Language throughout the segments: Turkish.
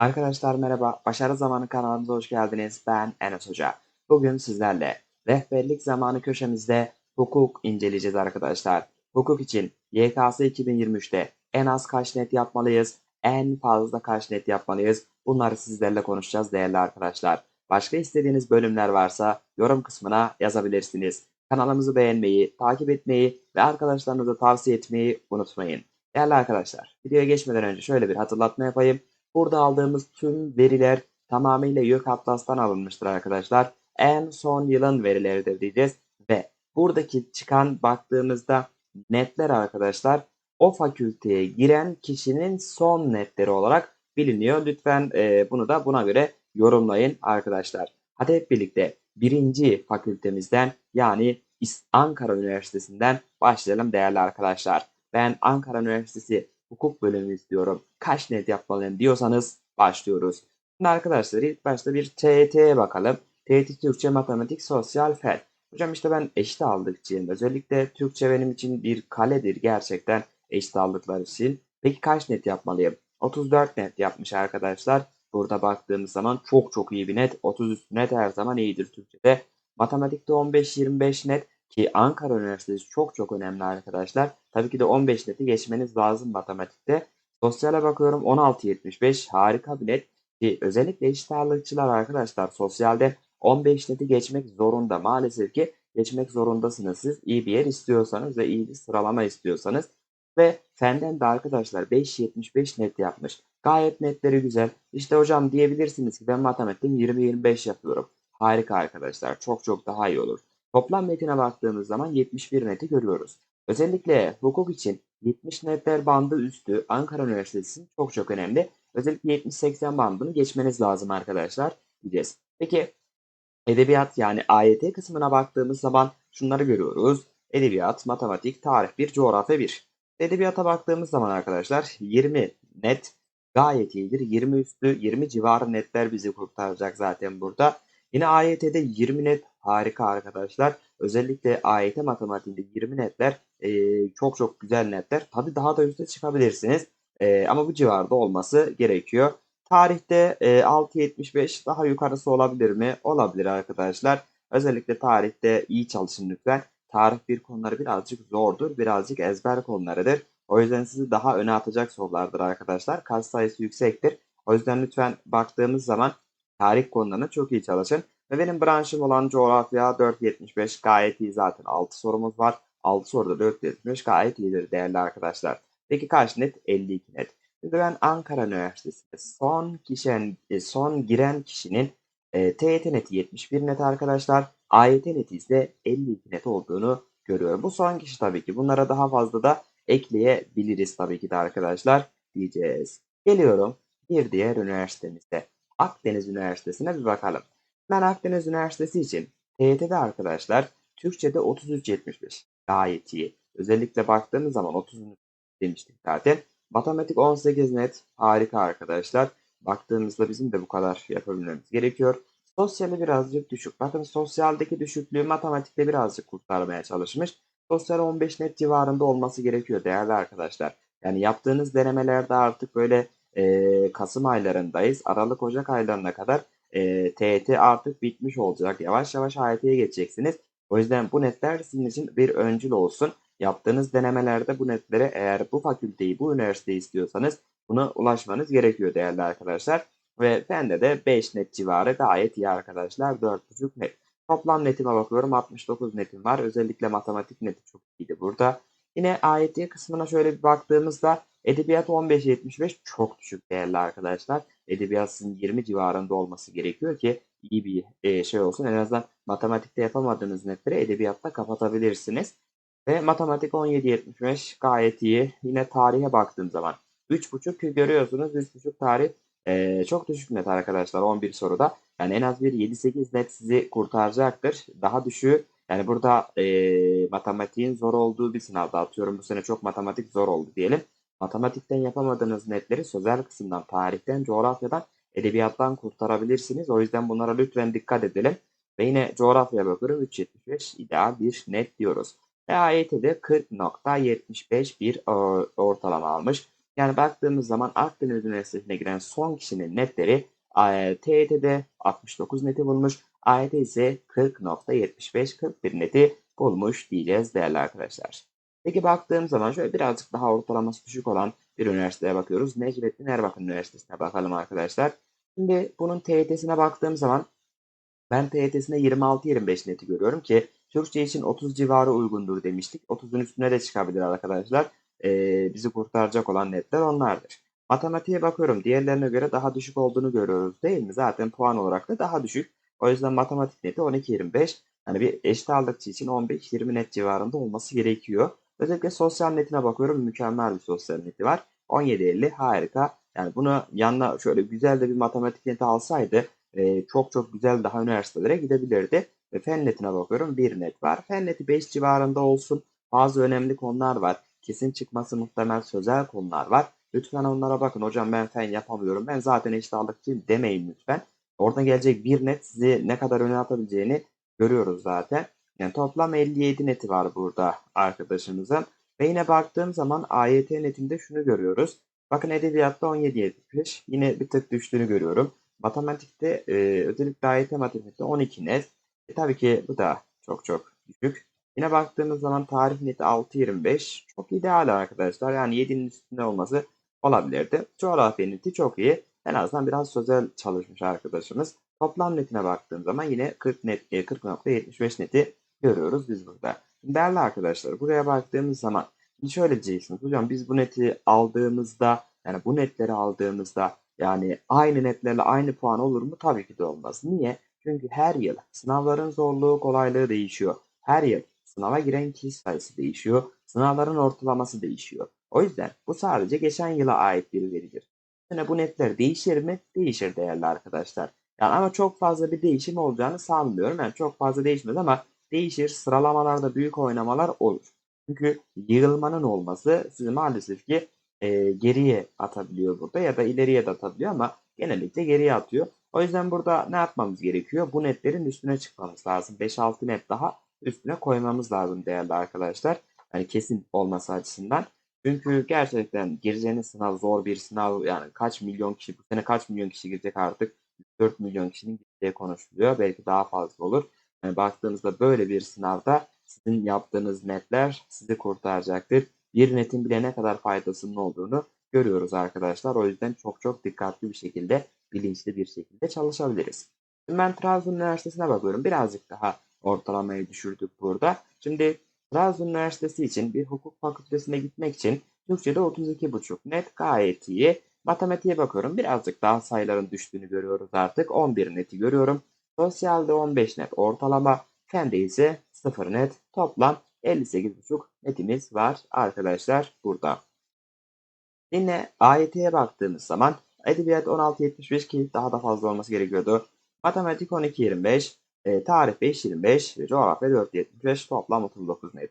Arkadaşlar merhaba, Başarı Zamanı kanalımıza hoş geldiniz. Ben Enes Hoca. Bugün sizlerle rehberlik zamanı köşemizde hukuk inceleyeceğiz arkadaşlar. Hukuk için YKS 2023'te en az kaç net yapmalıyız, en fazla kaç net yapmalıyız? Bunları sizlerle konuşacağız değerli arkadaşlar. Başka istediğiniz bölümler varsa yorum kısmına yazabilirsiniz. Kanalımızı beğenmeyi, takip etmeyi ve arkadaşlarınıza tavsiye etmeyi unutmayın. Değerli arkadaşlar, videoya geçmeden önce şöyle bir hatırlatma yapayım. Burada aldığımız tüm veriler tamamıyla YÖK Atlas'tan alınmıştır arkadaşlar. En son yılın verileridir diyeceğiz. Ve buradaki çıkan baktığımızda netler arkadaşlar o fakülteye giren kişinin son netleri olarak biliniyor. Lütfen e, bunu da buna göre yorumlayın arkadaşlar. Hadi hep birlikte birinci fakültemizden yani Ankara Üniversitesi'nden başlayalım değerli arkadaşlar. Ben Ankara Üniversitesi hukuk bölümü istiyorum. Kaç net yapmalıyım diyorsanız başlıyoruz. Şimdi arkadaşlar ilk başta bir TET'ye bakalım. TET Türkçe, Matematik, Sosyal, Fen. Hocam işte ben eşit ağırlıkçıyım. Özellikle Türkçe benim için bir kaledir gerçekten eşit ağırlıklar için. Peki kaç net yapmalıyım? 34 net yapmış arkadaşlar. Burada baktığımız zaman çok çok iyi bir net. 30 üstü net her zaman iyidir Türkçe'de. Matematikte 15-25 net. Ki Ankara Üniversitesi çok çok önemli arkadaşlar. Tabii ki de 15 neti geçmeniz lazım matematikte. Sosyale bakıyorum 16.75 harika bir net. Ki özellikle eşit arkadaşlar sosyalde 15 neti geçmek zorunda. Maalesef ki geçmek zorundasınız siz iyi bir yer istiyorsanız ve iyi bir sıralama istiyorsanız. Ve fenden de arkadaşlar 5.75 net yapmış. Gayet netleri güzel. İşte hocam diyebilirsiniz ki ben matematikten 20-25 yapıyorum. Harika arkadaşlar. Çok çok daha iyi olur. Toplam metine baktığımız zaman 71 neti görüyoruz. Özellikle hukuk için 70 netler bandı üstü Ankara Üniversitesi çok çok önemli. Özellikle 70-80 bandını geçmeniz lazım arkadaşlar diyeceğiz. Peki edebiyat yani AYT kısmına baktığımız zaman şunları görüyoruz. Edebiyat, matematik, tarih 1, coğrafya 1. Edebiyata baktığımız zaman arkadaşlar 20 net gayet iyidir. 20 üstü 20 civarı netler bizi kurtaracak zaten burada. Yine AYT'de 20 net harika arkadaşlar. Özellikle AYT matematiğinde 20 netler e, çok çok güzel netler. Tabi daha da üste çıkabilirsiniz. E, ama bu civarda olması gerekiyor. Tarihte e, 6.75 daha yukarısı olabilir mi? Olabilir arkadaşlar. Özellikle tarihte iyi çalışın lütfen. Tarih bir konuları birazcık zordur. Birazcık ezber konularıdır. O yüzden sizi daha öne atacak sorulardır arkadaşlar. Kaç sayısı yüksektir. O yüzden lütfen baktığımız zaman tarih konularına çok iyi çalışın. Ve benim branşım olan coğrafya 4.75 gayet iyi zaten 6 sorumuz var. 6 soruda 4.75 gayet iyidir değerli arkadaşlar. Peki kaç net? 52 net. Şimdi ben Ankara Üniversitesi'nde son kişinin, e, son giren kişinin e, TYT neti 71 net arkadaşlar. AYT neti ise 52 net olduğunu görüyorum. Bu son kişi tabii ki. Bunlara daha fazla da ekleyebiliriz tabii ki de arkadaşlar diyeceğiz. Geliyorum bir diğer üniversitemize. Akdeniz Üniversitesi'ne bir bakalım. Ben Akdeniz Üniversitesi için TYT'de arkadaşlar Türkçe'de 33.75 gayet iyi. Özellikle baktığımız zaman 30 demiştik zaten. Matematik 18 net harika arkadaşlar. Baktığımızda bizim de bu kadar yapabilmemiz gerekiyor. Sosyali birazcık düşük. Bakın sosyaldeki düşüklüğü matematikte birazcık kurtarmaya çalışmış. Sosyal 15 net civarında olması gerekiyor değerli arkadaşlar. Yani yaptığınız denemelerde artık böyle e, Kasım aylarındayız. Aralık Ocak aylarına kadar e, TET artık bitmiş olacak. Yavaş yavaş AYT'ye geçeceksiniz. O yüzden bu netler sizin için bir öncül olsun. Yaptığınız denemelerde bu netlere eğer bu fakülteyi, bu üniversiteyi istiyorsanız buna ulaşmanız gerekiyor değerli arkadaşlar. Ve bende de 5 net civarı gayet iyi arkadaşlar. 4.5 net. Toplam netime bakıyorum 69 netim var. Özellikle matematik neti çok iyiydi burada. Yine AYT kısmına şöyle bir baktığımızda edebiyat 15.75 çok düşük değerli arkadaşlar. Edebiyat sizin 20 civarında olması gerekiyor ki iyi bir e, şey olsun. En azından matematikte yapamadığınız netleri edebiyatta kapatabilirsiniz. Ve matematik 17.75 gayet iyi. Yine tarihe baktığım zaman 3.5 görüyorsunuz. 3.5 tarih e, çok düşük net arkadaşlar 11 soruda. Yani en az bir 7-8 net sizi kurtaracaktır. Daha düşüğü yani burada e, matematiğin zor olduğu bir sınavda atıyorum bu sene çok matematik zor oldu diyelim. Matematikten yapamadığınız netleri sözel kısımdan, tarihten, coğrafyadan, edebiyattan kurtarabilirsiniz. O yüzden bunlara lütfen dikkat edelim. Ve yine coğrafya bakıyorum 3.75 ideal bir net diyoruz. Ve AYT'de 40.75 bir ortalama almış. Yani baktığımız zaman Akdeniz Üniversitesi'ne giren son kişinin netleri e, TYT'de 69 neti bulmuş. AYT ise 40.75-41 neti bulmuş diyeceğiz değerli arkadaşlar. Peki baktığım zaman şöyle birazcık daha ortalaması düşük olan bir üniversiteye bakıyoruz. Necmettin Erbakan Üniversitesi'ne bakalım arkadaşlar. Şimdi bunun TYT'sine baktığım zaman ben TYT'sine 26-25 neti görüyorum ki Türkçe için 30 civarı uygundur demiştik. 30'un üstüne de çıkabilir arkadaşlar. Ee, bizi kurtaracak olan netler onlardır. Matematiğe bakıyorum. Diğerlerine göre daha düşük olduğunu görüyoruz değil mi? Zaten puan olarak da daha düşük. O yüzden matematik neti 12-25. Hani bir eşit ağırlıkçı için 15-20 net civarında olması gerekiyor. Özellikle sosyal netine bakıyorum. Mükemmel bir sosyal neti var. 17-50 harika. Yani bunu yanına şöyle güzel de bir matematik neti alsaydı e, çok çok güzel daha üniversitelere gidebilirdi. Ve fen netine bakıyorum. 1 net var. Fen neti 5 civarında olsun. Bazı önemli konular var. Kesin çıkması muhtemel sözel konular var. Lütfen onlara bakın. Hocam ben fen yapamıyorum. Ben zaten eşit ağırlıkçıyım demeyin lütfen. Oradan gelecek bir net sizi ne kadar öne atabileceğini görüyoruz zaten. Yani toplam 57 neti var burada arkadaşımızın. Ve yine baktığım zaman AYT netinde şunu görüyoruz. Bakın edebiyatta 17.75 yine bir tık düştüğünü görüyorum. Matematikte e, özellikle AYT matematikte 12 net. E, tabii ki bu da çok çok düşük. Yine baktığımız zaman tarih neti 6.25 çok ideal arkadaşlar. Yani 7'nin üstünde olması olabilirdi. Coğrafya neti çok iyi. En azından biraz sözel çalışmış arkadaşımız. Toplam netine baktığım zaman yine 40 net 40.75 neti görüyoruz biz burada. Değerli arkadaşlar buraya baktığımız zaman şimdi şöyle diyeceksiniz. Hocam biz bu neti aldığımızda yani bu netleri aldığımızda yani aynı netlerle aynı puan olur mu? Tabii ki de olmaz. Niye? Çünkü her yıl sınavların zorluğu kolaylığı değişiyor. Her yıl sınava giren kişi sayısı değişiyor. Sınavların ortalaması değişiyor. O yüzden bu sadece geçen yıla ait bir veridir. Yani bu netler değişir mi? Değişir değerli arkadaşlar. Yani ama çok fazla bir değişim olacağını sanmıyorum. Yani çok fazla değişmez ama değişir. Sıralamalarda büyük oynamalar olur. Çünkü yığılmanın olması sizi maalesef ki e, geriye atabiliyor burada ya da ileriye de atabiliyor ama genellikle geriye atıyor. O yüzden burada ne yapmamız gerekiyor? Bu netlerin üstüne çıkmamız lazım. 5-6 net daha üstüne koymamız lazım değerli arkadaşlar. Yani kesin olması açısından. Çünkü gerçekten gireceğiniz sınav zor bir sınav. Yani kaç milyon kişi, bu sene kaç milyon kişi girecek artık 4 milyon kişinin gittiği konuşuluyor. Belki daha fazla olur. Yani baktığınızda böyle bir sınavda sizin yaptığınız netler sizi kurtaracaktır. Bir netin bile ne kadar faydasının olduğunu görüyoruz arkadaşlar. O yüzden çok çok dikkatli bir şekilde, bilinçli bir şekilde çalışabiliriz. Şimdi ben Trabzon Üniversitesi'ne bakıyorum. Birazcık daha ortalamayı düşürdük burada. Şimdi Trabzon Üniversitesi için bir hukuk fakültesine gitmek için Türkçe'de 32,5 net gayet iyi. Matematiğe bakıyorum. Birazcık daha sayıların düştüğünü görüyoruz artık. 11 neti görüyorum. Sosyalde 15 net ortalama. Fende ise 0 net. Toplam 58,5 netimiz var arkadaşlar burada. Yine AYT'ye baktığımız zaman Edebiyat 16.75 ki daha da fazla olması gerekiyordu. Matematik 12.25, e, tarih 5.25 ve coğrafya 4.75 toplam 39 net.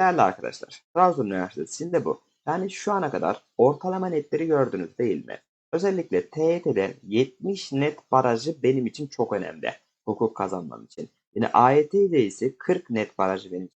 Değerli arkadaşlar, Trabzon Üniversitesi için de bu. Yani şu ana kadar ortalama netleri gördünüz değil mi? Özellikle TYT'de 70 net barajı benim için çok önemli. Hukuk kazanmam için. Yine AYT'de ise 40 net barajı benim için.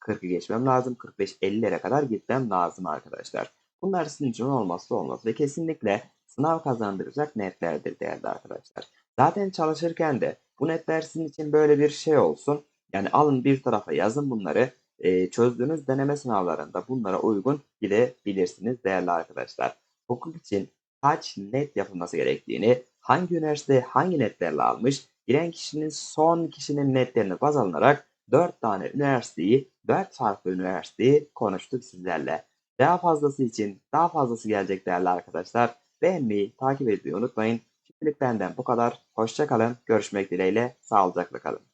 40'ı geçmem lazım. 45-50'lere kadar gitmem lazım arkadaşlar. Bunlar sizin için olmazsa olmaz ve kesinlikle sınav kazandıracak netlerdir değerli arkadaşlar. Zaten çalışırken de bu netler sizin için böyle bir şey olsun. Yani alın bir tarafa yazın bunları. E, çözdüğünüz deneme sınavlarında bunlara uygun gidebilirsiniz değerli arkadaşlar. Hukuk için kaç net yapılması gerektiğini, hangi üniversite hangi netlerle almış, giren kişinin son kişinin netlerini baz alınarak 4 tane üniversiteyi, 4 farklı üniversiteyi konuştuk sizlerle. Daha fazlası için daha fazlası gelecek değerli arkadaşlar. Beğenmeyi, takip etmeyi unutmayın. Şimdilik benden bu kadar. Hoşçakalın. Görüşmek dileğiyle. Sağlıcakla kalın.